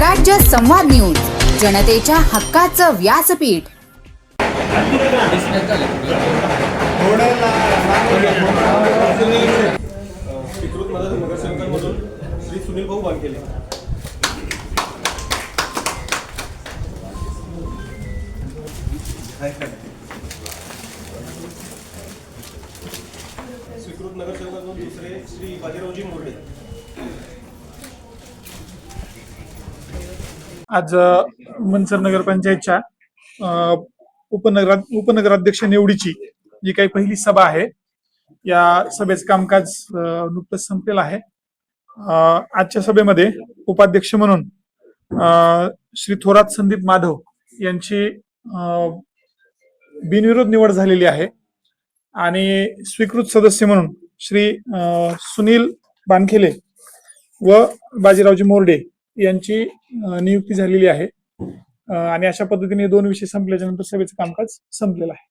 स्वराज्य संवाद न्यूज जनतेच्या हक्काचं व्यासपीठ. स्वीकृत मदत नगरसेवकांमधून श्री सुनील भाऊ स्वीकृत नगरसेवकांमधून दुसरे श्री बाजीरावजी मोर्डे. आज मनसर नगरपंचायतच्या उपनगरात उपनगराध्यक्ष निवडीची जी काही पहिली सभा आहे या सभेचं कामकाज नुकतंच संपलेलं आहे. आजच्या सभेमध्ये उपाध्यक्ष म्हणून श्री थोरात संदीप माधव यांची बिनविरोध निवड झालेली आहे. आणि स्वीकृत सदस्य म्हणून श्री सुनील बानखेले व बाजीरावजी मोर्डे यांची नियुक्ती झालेली आहे. आणि अशा पद्धतीने दोन विषय संपल्याच्या नंतर सभेचं कामकाज संपलेलं आहे.